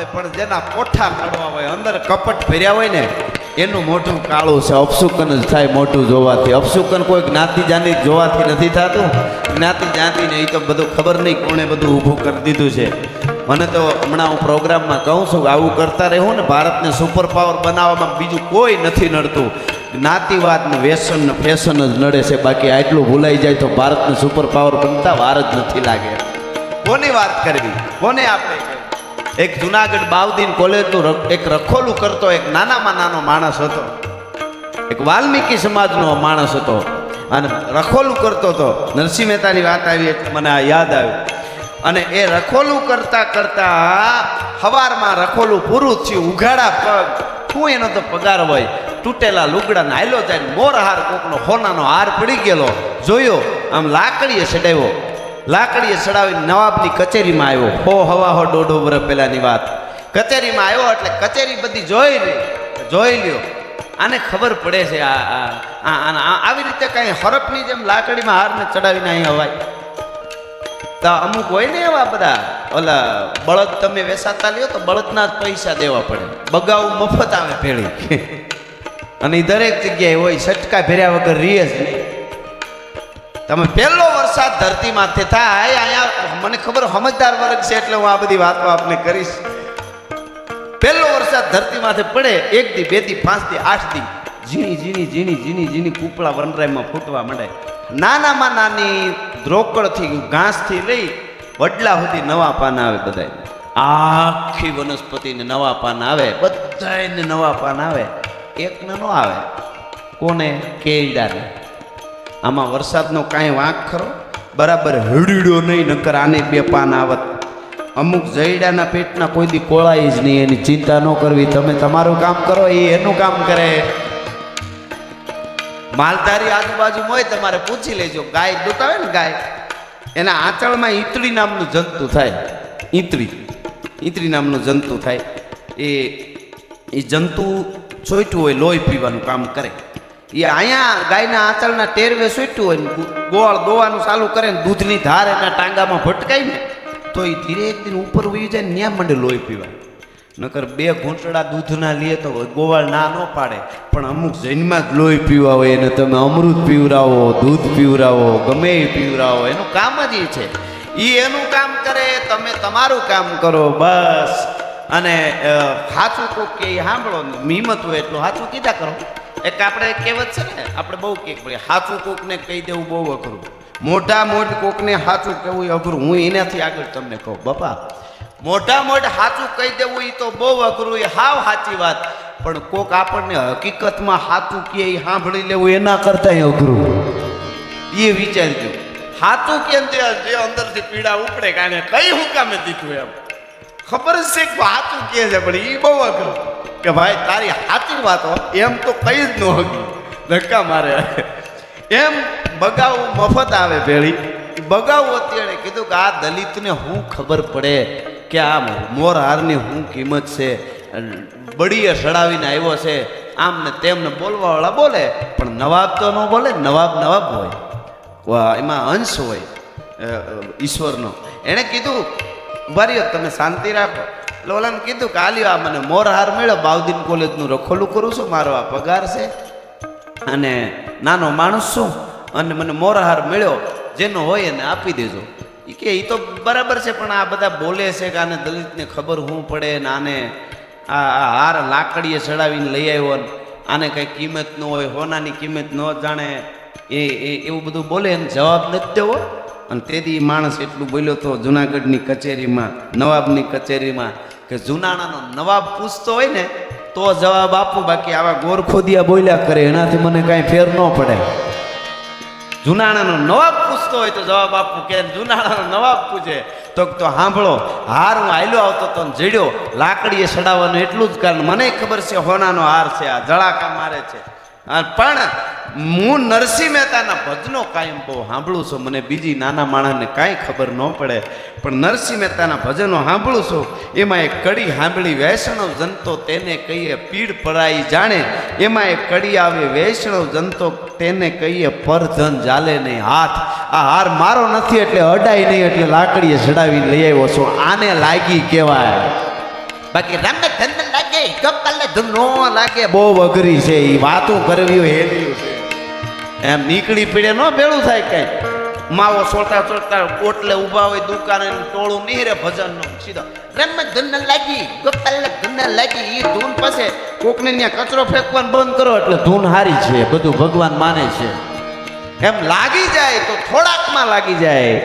હોય પણ જેના પોઠા કાઢવા હોય, અંદર કપટ ભર્યા હોય ને, એનું મોઢું કાળું છે. અપશુકન જ થાય મોટું જોવાથી. અપશુકન કોઈ જ્ઞાતિ જાતિ જોવાથી નથી થતું. જ્ઞાતિ જાતિને એ તો બધું ખબર નહીં કોણે બધું ઊભું કરી દીધું છે. મને તો હમણાં હું પ્રોગ્રામમાં કહું છું, આવું કરતા રહેવું ને, ભારતને સુપર પાવર બનાવવામાં બીજું કોઈ નથી નડતું. જ્ઞાતિવાદ ને વ્યસન ને ફેશન જ નડે છે. બાકી આટલું ભૂલાઈ જાય તો ભારતને સુપર પાવર બનતા વાર જ નથી લાગે. કોની વાત કરવી? કોને આપણે? એક જુનાગઢ બાવદીન કોલેજનું એક રખોલું કરતો, એક નાનામાં નાનો માણસ હતો. એક વાલ્મીકી સમાજનો માણસ હતો. અને રખોલું કરતો હતો. નરસિંહ મહેતાની વાત આવી મને આ યાદ આવ્યું. અને એ રખોલું કરતા કરતા હવારમાં રખોલું પૂરું થયું. ઉઘાડા પગ શું એનો તો પગાર હોય? તૂટેલા લુગડા નાયલો જાય મોરહાર કોકનો હોનાનો હાર પડી ગયેલો. જોયો? આમ લાકડીએ ચડાવ્યો. લાકડીએ ચડાવીને નવાબની કચેરીમાં આવ્યો. હો, હવા હો, દોઢો વર્ષ પહેલાની વાત. કચેરીમાં આવ્યો એટલે કચેરી બધી જોઈ જોઈ લ્યો. આને ખબર પડે છે આ આવી રીતે કઈ હરફની જેમ લાકડીમાં હારને ચડાવીને અહીં હવાય. તો અમુક હોય ને એવા બધા, ઓલા બળદ તમે વેસાતા લ્યો તો બળદના જ પૈસા દેવા પડે. બગાઉ મફત આવે ભેળી. અને દરેક જગ્યાએ હોય સટકા ભેર્યા વગર રીએ જ નહીં. તમે પહેલો વરસાદ ધરતી માથે થાય, અહીંયા મને ખબર સમજદાર વર્ગ છે એટલે હું આ બધી વાતો આપને કરીશ. પહેલો વરસાદ ધરતી માથે પડે, એક દી, બે દી, પાંચ દી, આઠ દી, ઝીણી ઝીણી ઝીણી ઝીણી ઝીણી કૂપળા વનરાયમાં ફૂટવા માંડે નાનામાં નાની દ્રોકડથી ઘાસથી લઈ વડલા સુધી નવા પાન આવે બધાય. આખી વનસ્પતિને નવા પાન આવે, બધાયને નવા પાન આવે. એકને ન આવે. કોને? કેળાને આમાં વરસાદનો કાંઈ વાંક ખરો? બરાબર હળીડો નહીં, નકર આને બે પાન આવત. અમુક જયડાના પેટના કોઈ દી કોળાય જ નહીં, એની ચિંતા ન કરવી. તમે તમારું કામ કરો, એ એનું કામ કરે. માલધારી આજુબાજુ હોય તમારે પૂછી લેજો. ગાય દોતાવે ને ગાય? એના આંચળમાં ઈતળી નામનું જંતુ થાય. ઈતળી. ઈતળી નામનું જંતુ થાય. એ એ જંતુ ચોઈટું હોય, લોહી પીવાનું કામ કરે. એ અહીંયા ગાયના આંચળના ટેરવે સૂટ્યું હોય ને ગોળ દોવાનું ચાલુ કરે ને દૂધની ધાર એના ટાંગામાં ભટકાય ને, તો એ ધીરે એક દિન ઉપર ઉઈ જાય ને ત્યાં મંડે લોહી પીવા નકર બે ઘૂંટડા દૂધના લે તો ગોવાળ ના ન પાડે. પણ અમુક જૈનમાં જ લોહી પીવા હોય એને તમે અમૃત પીવરાવો, દૂધ પીવરાવો, ગમે એ પીવરાવો, એનું કામ જ એ છે. એ એનું કામ કરે, તમે તમારું કામ કરો, બસ. અને સાચું કોક કે સાંભળો હિંમત હોય એટલું સાચું કીધા કરો. એક આપણે કહેવત છે ને, આપણે બહુ કે પડે સાચું કોકને કહી દેવું બહુ અઘરું. મોઢા મોઢ કોકને સાચું કહેવું એ અઘરું. હું એનાથી આગળ તમને કહું, બાપા મોઢા મોઢ સાચું કહી દેવું એ તો બહુ અઘરું, એ હાવ સાચી વાત. પણ કોક આપણને હકીકતમાં સાચું કહે એ સાંભળી લેવું એના કરતાંય અઘરું. એ વિચારજો. સાચું કેમ જે અંદરથી પીડા ઉપડે કાને કઈ હું કામે દીધું એમ? ખબર છે કે સાચું કહે છે, પણ એ બહુ અઘરું. કે ભાઈ, તારી સાચી વાત એમ તો કઈ જ ન હકી ધક્કા મારે. એમ બગાવું મફત આવે ભેળી. બગાવું અત્યારે કીધું કે આ દલિતને શું ખબર પડે કે આ મોરહારની શું કિંમત છે. બળીએ સડાવીને આવ્યો છે. આમ ને તેમને બોલવાવાળા બોલે, પણ નવાબ તો ન બોલે, નવાબ નવાબ હોય. એમાં અંશ હોય ઈશ્વરનો. એણે કીધું ઊભા રહ્યો તમે શાંતિ રાખો. એટલે કીધું કે આલ્યો આ મને મોરહાર મળ્યો બાવદીન કોલેજનું રખોલું કરું છું, મારો આ પગાર છે. અને નાનો માણસ છું, અને મને મોરહાર મળ્યો, જેનો હોય એને આપી દેજો. એ કે એ તો બરાબર છે, પણ આ બધા બોલે છે કે આને દલિતને ખબર શું પડે ને આને આ હાર લાકડીએ ચડાવીને લઈ આવ્યો ને આને કંઈ કિંમત ન હોય, હોનાની કિંમત ન જાણે, એ એવું બધું બોલે એને જવાબ નથી દેવો. અને તેથી માણસ એટલું બોલ્યો તો જુનાગઢની કચેરીમાં, નવાબની કચેરીમાં કે જુનાણાનો નવાબ પૂછતો હોય ને, તો જવાબ આપું. બાકી આવા ગોરખોદિયા બોલ્યા કરે, એનાથી મને કાંઈ ફેર ન પડે. જુનાણાનો નવાબ પૂછતો હોય તો જવાબ આપવું કે જુનાણાનો નવાબ પૂછે. તો તો સાંભળો, હાર હું હાલ્યો આવતો તો જડ્યો. લાકડીએ ચડાવવાનું એટલું જ કારણ. મને ખબર છે હોનાનો હાર છે આ, જળાકા મારે છે. પણ હું નરસિંહ મહેતાના ભજનો કાયમ બહુ સાંભળું છું. મને બીજી નાના માણસને કાંઈ ખબર ન પડે, પણ નરસિંહ મહેતાના ભજનો સાંભળું છું. એમાં એક કડી સાંભળી વૈષ્ણવ જનતો તેને કહીએ પીડ પરાઈ જાણે. એમાં એક કડી આવે વૈષ્ણવ જનતો તેને કહીએ પરધન જાલે નહીં હાથ. આ હાર મારો નથી એટલે અડાય નહીં એટલે લાકડીએ ચડાવી લઈ આવ્યો છું. આને લાગી કહેવાય. બાકી રમે ધન લાગે કપલે ધનો લાગે. બહુ અઘરી છે એ વાતો કરવી હેલ્યું છે એમ નીકળી પીડે ન ભેળું થાય કઈ. માવો સોટા સોટા ઓટલે ઊભા હોય દુકાને, ટોળું નહીં રે ભજનનું સીધો. રમ ધૂન લાગી ગોપાલ ધૂન લાગી એ ધૂન પાસે. કોકને ત્યાં કચરો ફેંકવાનું બંધ કરો એટલે ધૂન હારી છે, બધું ભગવાન માને છે. એમ લાગી જાય તો થોડાકમાં લાગી જાય.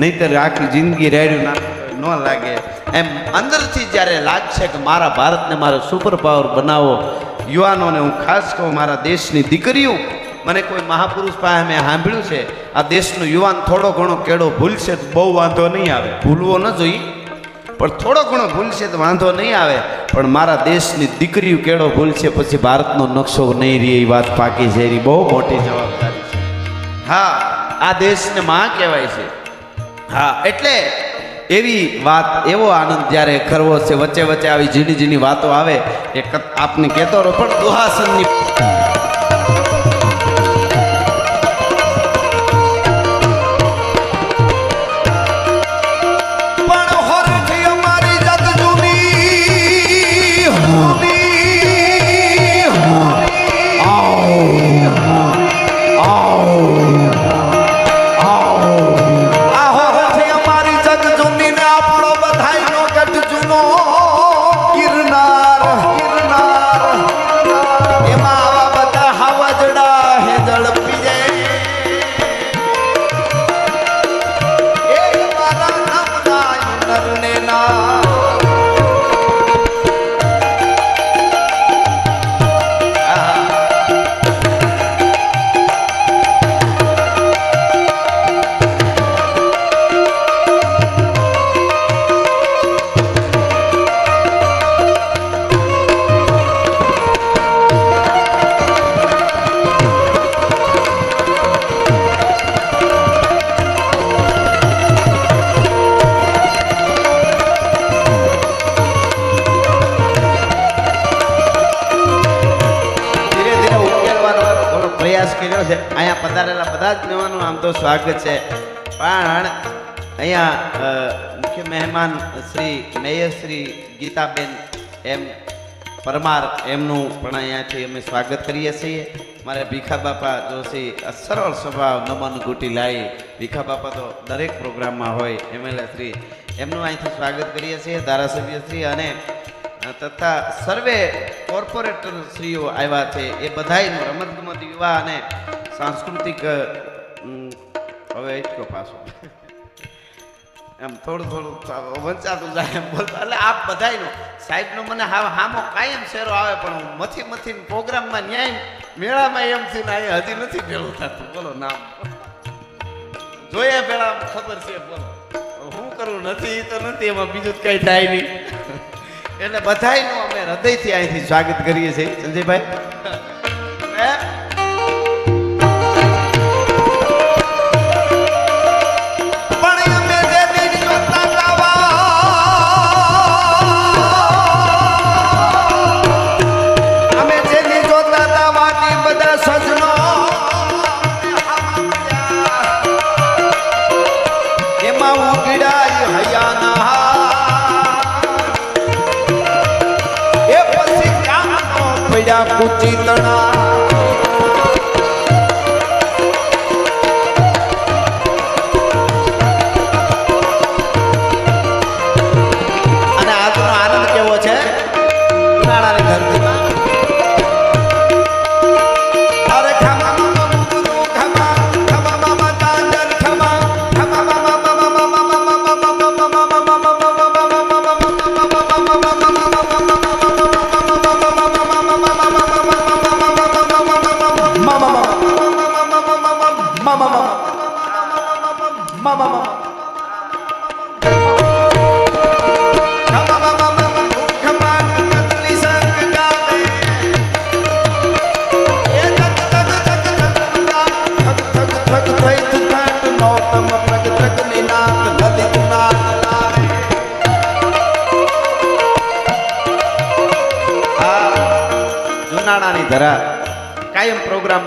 નહીતર આખી જિંદગી રેડ્યું ના ન લાગે. એમ અંદરથી જ્યારે લાગશે કે મારા ભારતને મારો સુપર પાવર બનાવો, યુવાનોને હું ખાસ કહું, મારા દેશની દીકરીઓ, મને કોઈ મહાપુરુષ પાસે મેં સાંભળ્યું છે, આ દેશનો યુવાન થોડો ઘણો કેળો ભૂલશે તો બહુ વાંધો નહીં આવે. ભૂલવો ન જોઈએ. પણ થોડો ઘણો ભૂલશે તો વાંધો નહીં આવે. પણ મારા દેશની દીકરીઓ કેળો ભૂલશે પછી ભારતનો નકશો નહીં રહે એ વાત પાકી છે. એની બહુ મોટી જવાબદારી છે. હા, આ દેશને માં કહેવાય છે. હા, એટલે એવી વાત, એવો આનંદ જ્યારે કરવો છે, વચ્ચે વચ્ચે આવી ઝીણી ઝીણી વાતો આવે એ આપને કહેતો રહો, પણ દુહાસનની સ્વાગત છે. પણ અહીંયા મુખ્ય મહેમાન શ્રી મેયર શ્રી ગીતાબેન એમ પરમાર એમનું પણ અહીંયાથી અમે સ્વાગત કરીએ છીએ. મારે ભીખા બાપા જોશી સરળ સ્વભાવ નમન ગુટી લાવી ભીખા બાપા તો દરેક પ્રોગ્રામમાં હોય એમએલએ શ્રી. એમનું અહીંથી સ્વાગત કરીએ છીએ, ધારાસભ્ય શ્રી અને તથા સર્વે કોર્પોરેટર શ્રીઓ આવ્યા છે. એ બધાનું રમતગમત યુવા અને સાંસ્કૃતિક હવે એટલો પાછો. એમ થોડું થોડું વંચાતું જાય એમ બોલતો. એટલે આપ બધાયનો, સાહેબનો મને હાવ હામો કાયમ શેરો આવે, પણ હું મથી મથી પ્રોગ્રામમાં ન્યાય મેળામાં એમ થઈને અહીંયા હજી નથી ભેળું થતું. બોલો નામ. જોયા પેલા ખબર છે, બોલો. હું કરું? નથી તો નથી, એમાં બીજું કઈ થાય નહીં. એટલે બધાયનું અમે હૃદયથી અહીંથી સ્વાગત કરીએ છીએ. સંજયભાઈ? પડ્યા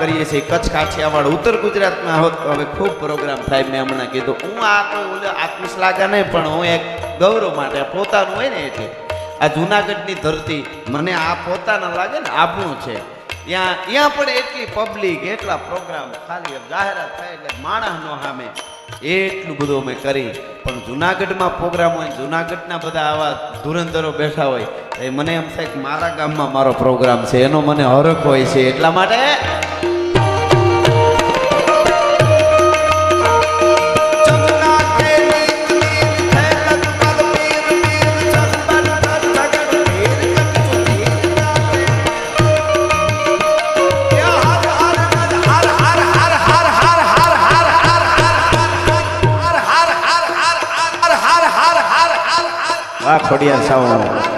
કરીએ છીએ. કચ્છ કાઠિયાવાડ ઉત્તર ગુજરાતમાં હોત તો હવે ખૂબ પ્રોગ્રામ થાય મેં હમણાં કીધું. હું આ ઓલે આત્મશ્લાઘા નહીં, પણ હું એક ગૌરવ માટે પોતાનું હોય ને એટલે. આ જુનાગઢની ધરતી મને આ પોતાના લાગે ને આપણું છે. ત્યાં ત્યાં પણ એટલી પબ્લિક એટલા પ્રોગ્રામ ખાલી જાહેરાત થાય એટલે માણસનો સામે એટલું બધું અમે કરી. પણ જુનાગઢમાં પ્રોગ્રામ હોય જુનાગઢના બધા આવા ધુરંધરો બેઠા હોય એ મને એમ થાય કે મારા ગામમાં મારો પ્રોગ્રામ છે. એનો મને હરખ હોય છે. એટલા માટે ખોડિયાર સાવ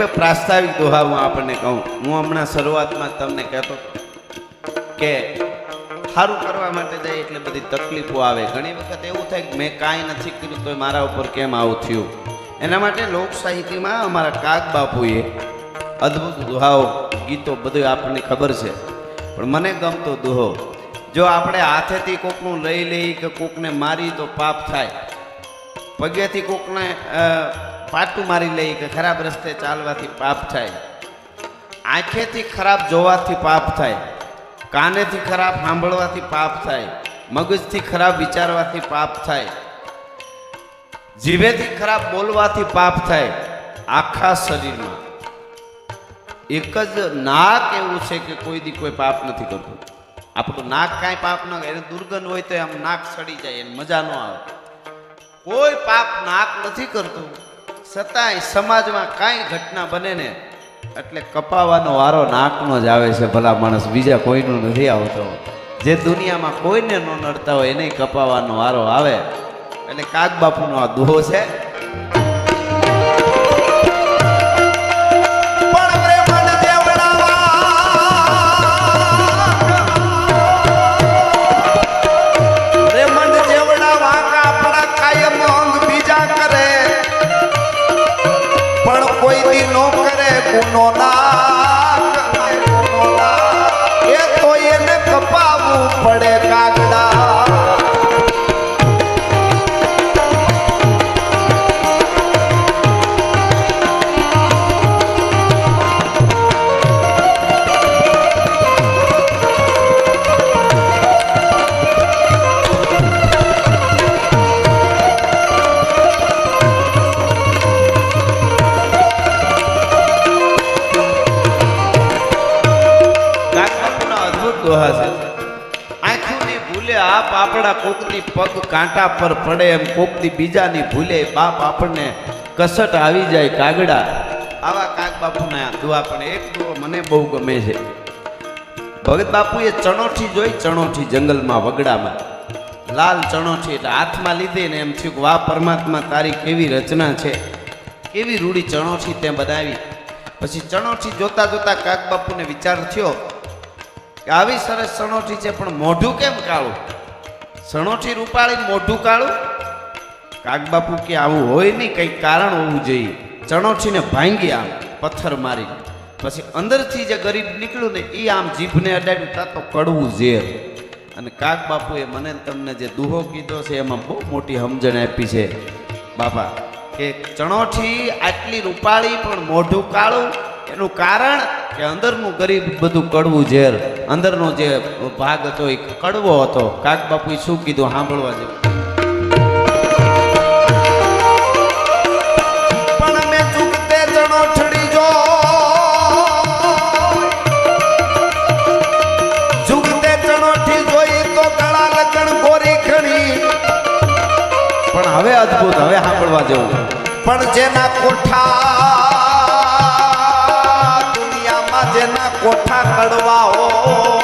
બે પ્રાસ્તાવિક દોહા હું આપણને કહું. હું હમણાં શરૂઆતમાં તમને કહેતો કે સારું કરવા માટે જાય એટલે બધી તકલીફો આવે. ઘણી વખત એવું થાય કે મેં કાંઈ નથી કર્યું તો મારા ઉપર કેમ આવું થયું? એના માટે લોક સાહિત્યમાં અમારા કાક બાપુએ અદ્ભુત દુહાઓ, ગીતો બધું આપણને ખબર છે. પણ મને ગમતો દુહો, જો આપણે હાથેથી કોકનું લઈ લઈ કે કોકને મારી તો પાપ થાય. પગેથી કોકને પાટું મારી લઈ કે ખરાબ રસ્તે ચાલવાથી પાપ થાય. આંખેથી ખરાબ જોવાથી પાપ થાય. કાનેથી ખરાબ સાંભળવાથી પાપ થાય. મગજથી ખરાબ વિચારવાથી પાપ થાય. જીભેથી ખરાબ બોલવાથી પાપ થાય. આખા શરીરમાં. એક જ નાક એવું છે કે કોઈ દી કોઈ પાપ નથી કરતું. આપણું નાક કાંઈ પાપ ન એને દુર્ગંધ હોય તો આમ નાક સડી જાય, એને મજા ન આવે. કોઈ પાપ નાક નથી કરતું. છતાંય સમાજમાં કાંઈ ઘટના બને ને એટલે કપાવાનો વારો નાકનો જ આવે છે ભલા માણસ, બીજા કોઈનો નથી આવતો. જે દુનિયામાં કોઈને ન નડતા હોય એને કપાવાનો વારો આવે. એટલે કાગ બાપુનો આ દુહો છે. કુનો ના એ તો એને કપાવવું પડે કાગ આપણા પગ કાંટા પર પડે એમ કોકની બીજાની ભૂલે બાપ આપણને કસટ આવી જાય કાગડા. આવા કાગ બાપુના દુઆ પણ એક દુઆ મને બહુ ગમે છે. ભગત બાપુએ ચણોઠી જોઈ, ચણોઠી જંગલમાં વગડામાં. લાલ ચણોઠી એટલે હાથમાં લીધી ને એમ થયું કે વાહ, પરમાત્મા તારી કેવી રચના છે. કેવી રૂડી ચણોઠી તે બનાવી. પછી ચણોઠી જોતા જોતા કાગ બાપુને વિચાર થયો કે આવી સરસ ચણોઠી છે, પણ મોઢું કેમ કાળું? સણોઠી રૂપાળી મોઢું કાળું કાગબાપુ કે આવું હોય નહીં કંઈક કારણ હોવું જોઈએ. ચણોઠીને ભાંગી આમ, પથ્થર મારી પછી અંદરથી જે ગરીબ નીકળ્યું ને એ આમ જીભને અડાડ્યું, તા તો કડવું ઝેર. અને કાગબાપુએ મને તમને જે દુહો કીધો છે, એમાં બહુ મોટી સમજણ આપી છે. બાપા, કે ચણોઠી આટલી રૂપાળી પણ મોઢું કાળું, એનું કારણ કે અંદરનું ગરીબ બધું કડવું ઝેર અંદરનો જે ભાગ હતો એ કડવો હતો. કાક બાપુએ શું કીધું સાંભળવા જેવું? પણ હવે અદભુત હવે સાંભળવા જેવું. પણ જેના કોઠા કોઠા કડવા હોય